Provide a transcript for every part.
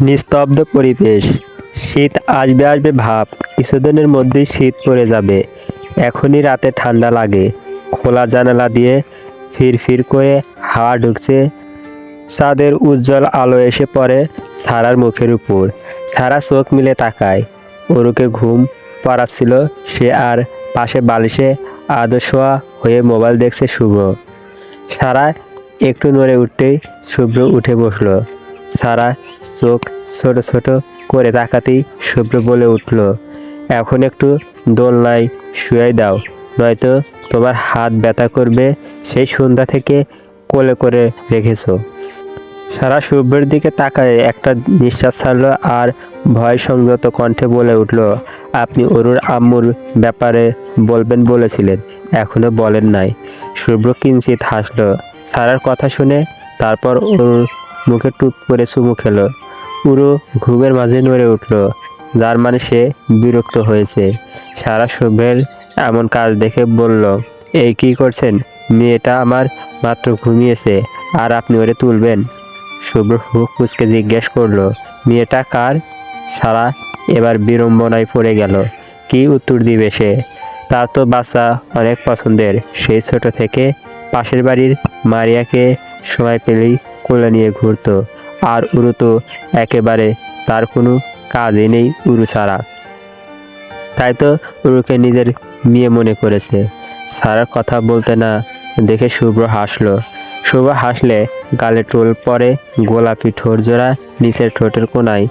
নিস্তব্ধ পরিবেশ। শীত আসবে আসবে ভাব, কিছুদিনের মধ্যেই শীত পড়ে যাবে। এখনই রাতে ঠান্ডা লাগে। খোলা জানালা দিয়ে ফির ফির করে হাওয়া ঢুকছে। চাঁদের উজ্জ্বল আলো এসে পড়ে সারার মুখের উপর। সারা চোখ মিলে তাকায়। ওরুকে ঘুম পাড়াচ্ছিল সে আর পাশে বালিশে আদর্শোয়া হয়ে মোবাইল দেখছে শুভ। সারা একটু নড়ে উঠতেই শুভ্র উঠে বসল। সারা চোখ ছোট ছোট করে তাকাতেই শুভ্র বলে উঠল, এখন একটু দোলনায় শুয়ে দাও, নয়তো তোমার হাত ব্যথা করবে সেই সন্ধ্যা থেকে কোলে করে রেখেছো সারা শুভ্রের দিকে তাকায় একটা নিঃশ্বাস ছাড়লো আর ভয় সংযত কণ্ঠে বলে উঠল, আপনি অরুর আম্মুর ব্যাপারে বলবেন বলেছিলেন, এখনও বলেন নাই শুভ্র কিঞ্চিত হাসল। সারার কথা শুনে তারপর ওর মুখে টুপ করে চুমু খেলো। পুরো ঘুমের মাঝে নড়ে উঠল, যার মানে সে বিরক্ত হয়েছে। সারা শুভ্রের এমন কাজ দেখে বলল, এই কি করছেন? মেয়েটা আমার মাত্র ঘুমিয়েছে, আর আপনি ওরে তুলবেন? শুভ্র কুচকে জিজ্ঞেস করল, মেয়েটা কার? সারা এবার বিড়ম্বনায় পড়ে গেল, কি উত্তর দিবে সে? তার তো বাচ্চা অনেক পছন্দের সেই ছোট থেকে পাশের বাড়ির মারিয়াকে সময় পেলেই কোলে নিয়ে ঘুরতো। আর উরু তো একেবারে তার কোনো কাজই নেই উরু ছাড়া। তাই তো উরুকে নিজের মেয়ে মনে করেছে। সারার কথা বলতে না দেখে শুভ্র হাসলো। শুভ হাসলে গালে টোল পরে গোলাপি ঠোঁট জোড়া নিচের ঠোঁটের কোনায়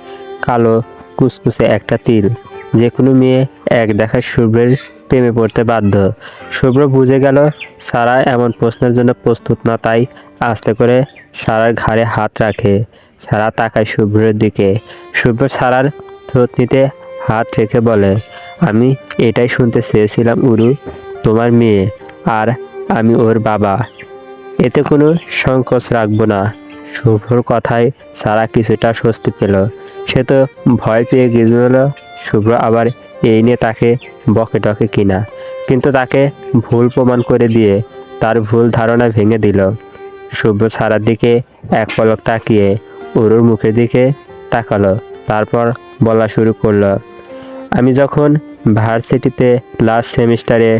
কালো কুচকুচে একটা তিল। যে কোনো মেয়ে এক দেখায় শুভ্রের প্রেমে পড়তে বাধ্য। শুভ্র বুঝে গেল, সারা এমন প্রশ্নের জন্য প্রস্তুত না, তাই আস্তে করে সারার ঘাড়ে হাত রাখে। সারা তাকায় শুভ্রের দিকে। শুভ্র সারার থ্রোতনিতে হাত রেখে বলে, আমি এটাই শুনতে চেয়েছিলাম উরু, তোমার মেয়ে, আর আমি ওর বাবা। এতে কোনো সংকোচ রাখব না। শুভ্রর কথায় সারা কিছুটা স্বস্তি পেল। সে তো ভয় পেয়ে গিয়েছিল শুভ্র আবার এই নিয়ে তাকে বকে টকে কিনা। কিন্তু তাকে ভুল প্রমাণ করে দিয়ে তার ভুল ধারণা ভেঙে দিল। শুভ্র সারার দিকে এক পলক তাকিয়ে অরুর মুখের দিকে তাকালো, তারপর বলা শুরু করল, আমি যখন ভার্সিটিতে লাস্ট সেমিস্টারে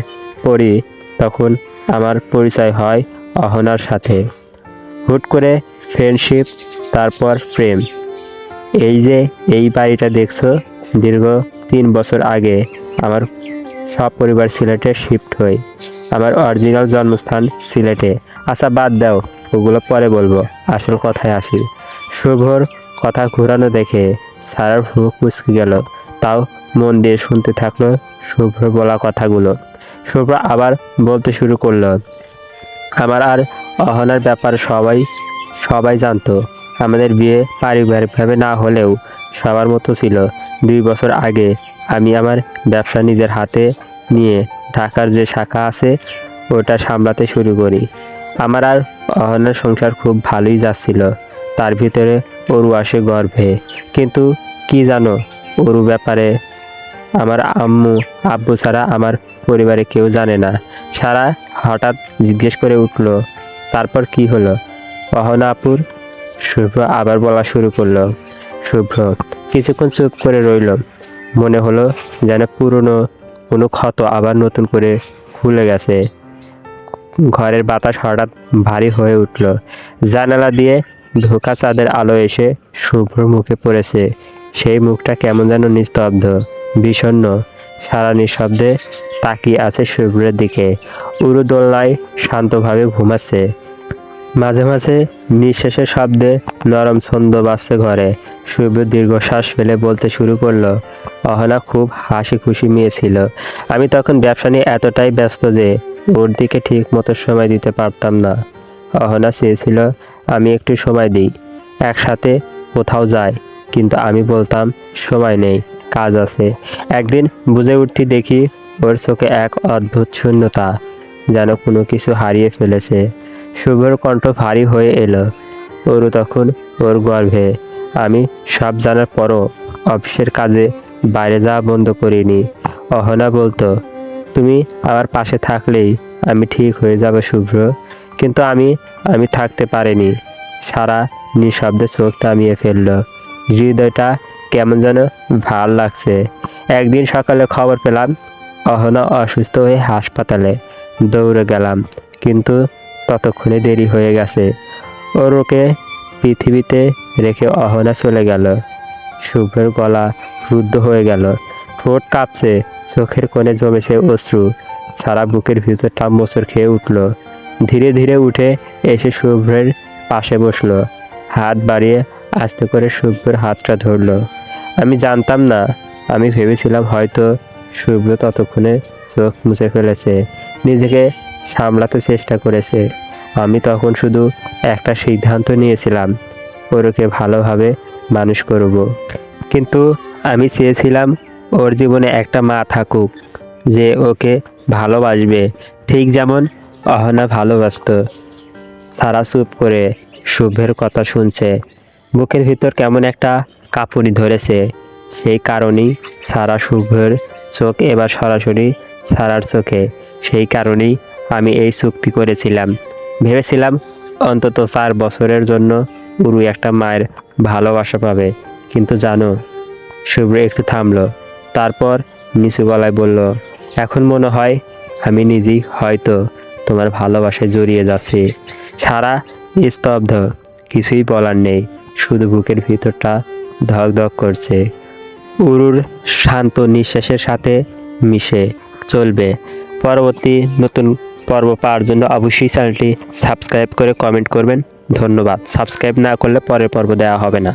পড়ি, তখন আমার পরিচয় হয় অহনার সাথে। হুট করে ফ্রেন্ডশিপ তারপর প্রেম। এই যে এই বাড়িটা দেখছ দীর্ঘ তিন বছর আগে আমার সব পরিবার সিলেটে শিফট হই। আমার অরিজিনাল জন্মস্থান সিলেটে। আচ্ছা বাদ দাও, ওগুলো পরে বলব। আসল কথায় আসি। শুভর কথা ঘোরানো দেখে সারার ভুক মুচকে গেল। তাও মন দিয়ে শুনতে থাকল শুভ্র বলা কথাগুলো। শুভ্র আবার বলতে শুরু করল, আমার আর অহনার ব্যাপার সবাই সবাই জানতো। আমাদের বিয়ে পারিবারিকভাবে না হলেও সবার মতো ছিল। দুই বছর আগে আমি আমার ব্যবসা নিজের হাতে নিয়ে ঢাকার যে শাখা আছে, ওটা সামলাতে শুরু করি। আমার আর অহনার সংসার খুব ভালোই যাচ্ছিল। তার ভিতরে অরু আসে গর্ভে। কিন্তু কি জানো অরু ব্যাপারে আমার আম্মু, আব্বু ছাড়া আমার পরিবারে কেউ জানে না। সারা হঠাৎ জিজ্ঞেস করে উঠল, তারপর কি হলো? অহনা আপুর শুভ্র আবার বলা শুরু করল, শুভ্র কিছুক্ষণ চুপ করে রইল। মনে হলো যেন পুরনো কোনো ক্ষত আবার নতুন করে খুলে গেছে। ঘরের বাতাস হঠাৎ ভারী হয়ে উঠল। জানালা দিয়ে ধোকা চাঁদের আলো এসে শুভ্র মুখে পড়েছে। সেই মুখটা কেমন যেন নিস্তব্ধ, বিষণ্ণ। সারা নিঃশব্দে তাকিয়ে আছে শুভ্রের দিকে। উরু দোলনায় শান্তভাবে ঘুমাচ্ছে। মাঝে মাঝে নিঃশ্বাসের শব্দে নরম ছন্দ বাজছে ঘরে। শুভ্র দীর্ঘশ্বাস ফেলে বলতে শুরু করল অহনা খুব হাসি খুশি মেয়ে ছিল। আমি তখন ব্যবসা নিয়ে এতটাই ব্যস্ত যে ওর দিকে ঠিক মতো সময় দিতে পারতাম না। অহনা চেয়েছিল, আমি একটু সময় দিই, একসাথে কোথাও যাই, কিন্তু আমি বলতাম সময় নেই, কাজ আছে। একদিন বুঝে উঠতে দেখি ওর চোখে এক অদ্ভুত শূন্যতা, যেন কোনো কিছু হারিয়ে ফেলেছে। শুভর কণ্ঠ ভারী হয়ে এলো। ওরও তখন ওর গর্ভে আমি সব জানার পরও অফিসের কাজে বাইরে যাওয়া বন্ধ করিনি। অহনা বলতো, তুমি আমার পাশে থাকলেই আমি ঠিক হয়ে যাব শুভ্র। কিন্তু আমি আমি থাকতে পারিনি। সারা নিঃশব্দে চোখ নামিয়ে ফেলল। হৃদয়টা কেমন যেন ভালো লাগছে। একদিন সকালে খবর পেলাম, অহনা অসুস্থ হয়ে হাসপাতালে দৌড়ে গেলাম। কিন্তু ততক্ষণে দেরি হয়ে গেছে। ওর ওকে পৃথিবীতে রেখে অহনা চলে গেল। শুভ্রের গলা রুদ্ধ হয়ে গেল। ঠোঁট কাঁপছে, চোখের কোণে জমেছে অশ্রু। সারা বুকের ভিতরটা মোচড় খেয়ে উঠল। ধীরে ধীরে উঠে এসে শুভ্রের পাশে বসল। হাত বাড়িয়ে আস্তে করে শুভ্রের হাতটা ধরলো। আমি জানতাম না, আমি ভেবেছিলাম হয়তো শুভ্র ততক্ষণে চোখ মুছে ফেলেছে, নিজেকে সামলাতে চেষ্টা করেছে। আমি তখন শুধু একটা সিদ্ধান্ত নিয়েছিলাম, ওরকে ভালোভাবে মানুষ করব। কিন্তু আমি চেয়েছিলাম ওর জীবনে একটা মা থাকুক, যে ওকে ভালোবাসবে। ঠিক যেমন অহনা ভালোবাসতো। সারা চুপ করে শুভ্রের কথা শুনছে। বুকের ভিতর কেমন একটা কাপুরি ধরেছে। সেই কারণেই সারা শুভ্রের চোখ এবার সরাসরি সারার চোখে। সেই কারণেই আমি এই চুক্তি করেছিলাম। ভেবেছিলাম অন্তত চার বছরের জন্য উরু একটা মায়ের ভালোবাসা পাবে। কিন্তু জানো, শুভ্র একটু থামলো, তারপর নিচু গলায় বলল, এখন মনে হয় আমি নিজেই হয়তো তোমার ভালোবাসায় জড়িয়ে যাচ্ছি। সারা স্তব্ধ, কিছুই বলার নেই, শুধু বুকের ভিতরটা ধক ধক করছে। উরুর শান্ত নিঃশ্বাসের সাথে মিশে চলবে। পরবর্তী নতুন পর্ব পাওয়ার জন্য অবশ্যই চ্যানেলটি সাবস্ক্রাইব করে কমেন্ট করবেন। ধন্যবাদ। সাবস্ক্রাইব না করলে পরের পর্ব দেওয়া হবে না।